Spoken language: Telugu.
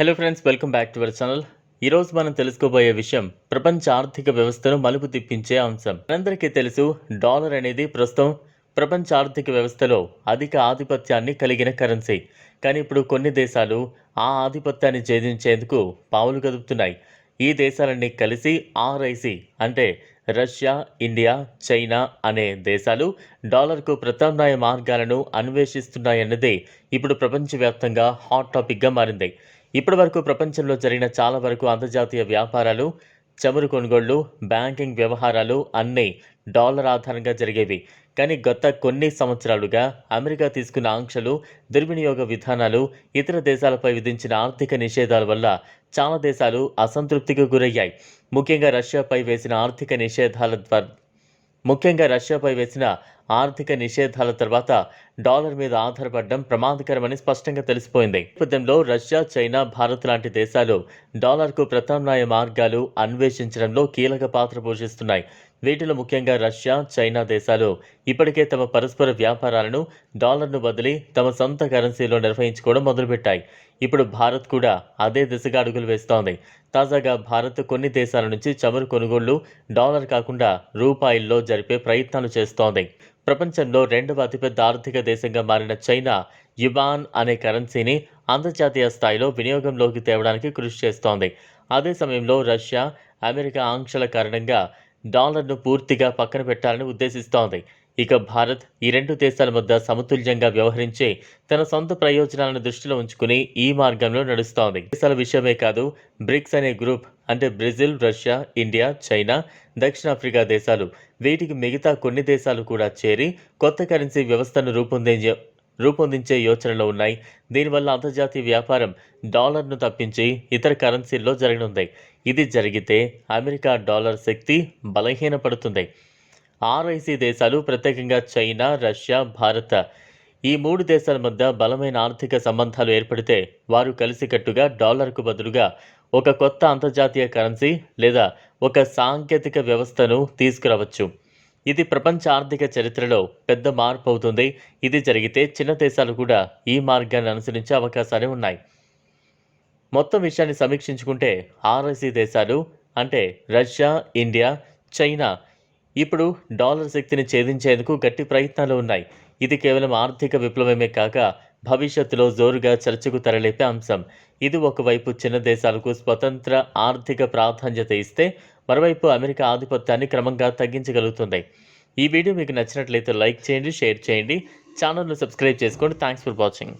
Hello friends welcome back to our channel ఈరోజు మనం తెలుసుకోబోయే విషయం ప్రపంచ ఆర్థిక వ్యవస్థను మలుపు తిప్పించే అంశం. మనందరికీ తెలుసు డాలర్ అనేది ప్రస్తుతం ప్రపంచ ఆర్థిక వ్యవస్థలో అధిక ఆధిపత్యాన్ని కలిగిన కరెన్సీ. కానీ ఇప్పుడు కొన్ని దేశాలు ఆ ఆధిపత్యాన్ని ఛేదించేందుకు పావులు కదుపుతున్నాయి. ఈ దేశాలన్నీ కలిసి ఆర్ఐసి అంటే రష్యా ఇండియా చైనా అనే దేశాలు డాలర్కు ప్రత్యామ్నాయ మార్గాలను అన్వేషిస్తున్నాయన్నదే ఇప్పుడు ప్రపంచవ్యాప్తంగా హాట్ టాపిక్గా మారింది. ఇప్పటి వరకు ప్రపంచంలో జరిగిన చాలా వరకు అంతర్జాతీయ వ్యాపారాలు చమురు కొనుగోళ్ళు బ్యాంకింగ్ వ్యవహారాలు అన్నీ డాలర్ ఆధారంగా జరిగేవి. కానీ గత కొన్ని సంవత్సరాలుగా అమెరికా తీసుకున్న ఆంక్షలు దుర్వినియోగ విధానాలు ఇతర దేశాలపై విధించిన ఆర్థిక నిషేధాల వల్ల చాలా దేశాలు అసంతృప్తికి గురయ్యాయి. ముఖ్యంగా రష్యాపై వేసిన ఆర్థిక నిషేధాల ద్వారా ముఖ్యంగా రష్యాపై వేసిన ఆర్థిక నిషేధాల తర్వాత డాలర్ మీద ఆధారపడడం ప్రమాదకరమని స్పష్టంగా తెలిసిపోయింది. నేపథ్యంలో రష్యా చైనా భారత్ లాంటి దేశాలు డాలర్కు ప్రత్యామ్నాయ మార్గాలు అన్వేషించడంలో కీలక పాత్ర పోషిస్తున్నాయి. వీటిలో ముఖ్యంగా రష్యా చైనా దేశాలు ఇప్పటికే తమ పరస్పర వ్యాపారాలను డాలర్ను బదిలీ తమ సొంత కరెన్సీలో నిర్వహించుకోవడం మొదలుపెట్టాయి. ఇప్పుడు భారత్ కూడా అదే దిశగా అడుగులు వేస్తోంది. తాజాగా భారత్ కొన్ని దేశాల నుంచి చమురు కొనుగోళ్ళు డాలర్ కాకుండా రూపాయల్లో జరిపే ప్రయత్నాలు చేస్తోంది. ప్రపంచంలో రెండవ అతిపెద్ద ఆర్థిక దేశంగా మారిన చైనా యువాన్ అనే కరెన్సీని అంతర్జాతీయ స్థాయిలో వినియోగంలోకి తేవడానికి కృషి చేస్తోంది. అదే సమయంలో రష్యా అమెరికా ఆంక్షల కారణంగా డాలర్ను పూర్తిగా పక్కన పెట్టాలని ఉద్దేశిస్తోంది. ఇక భారత్ ఈ రెండు దేశాల మధ్య సమతుల్యంగా వ్యవహరించి తన సొంత ప్రయోజనాలను దృష్టిలో ఉంచుకుని ఈ మార్గంలో నడుస్తోంది. దేశాల విషయమే కాదు బ్రిక్స్ అనే గ్రూప్ అంటే బ్రెజిల్ రష్యా ఇండియా చైనా దక్షిణాఫ్రికా దేశాలు. వీటికి మిగతా కొన్ని దేశాలు కూడా చేరి కొత్త కరెన్సీ వ్యవస్థను రూపొందించే రూపొందించే యోచనలో ఉన్నాయి. దీనివల్ల అంతర్జాతీయ వ్యాపారం డాలర్ను తప్పించి ఇతర కరెన్సీల్లో జరగనుంది. ఇది జరిగితే అమెరికా డాలర్ శక్తి బలహీనపడుతుంది. ఆర్ఐసి దేశాలు ప్రత్యేకంగా చైనా రష్యా భారత్ ఈ మూడు దేశాల మధ్య బలమైన ఆర్థిక సంబంధాలు ఏర్పడితే వారు కలిసికట్టుగా డాలర్కు బదులుగా ఒక కొత్త అంతర్జాతీయ కరెన్సీ లేదా ఒక సాంకేతిక వ్యవస్థను తీసుకురావచ్చు. ఇది ప్రపంచ ఆర్థిక చరిత్రలో పెద్ద మార్పు అవుతుంది. ఇది జరిగితే చిన్న దేశాలు కూడా ఈ మార్గాన్ని అనుసరించే అవకాశాలు ఉన్నాయి. మొత్తం విషయాన్ని సమీక్షించుకుంటే ఆర్ఐసి దేశాలు అంటే రష్యా ఇండియా చైనా ఇప్పుడు డాలర్ శక్తిని ఛేదించేందుకు గట్టి ప్రయత్నాలు ఉన్నాయి. ఇది కేవలం ఆర్థిక విప్లవమే కాక భవిష్యత్తులో జోరుగా చర్చకు తరలేపే అంశం. ఇది ఒకవైపు చిన్న దేశాలకు స్వతంత్ర ఆర్థిక ప్రాధాన్యత ఇస్తే మరోవైపు అమెరికా ఆధిపత్యాన్ని క్రమంగా తగ్గించగలుగుతుంది. ఈ వీడియో మీకు నచ్చినట్లయితే లైక్ చేయండి షేర్ చేయండి. ఛానల్ను సబ్స్క్రైబ్ చేసుకోండి థ్యాంక్స్ ఫర్ వాచింగ్.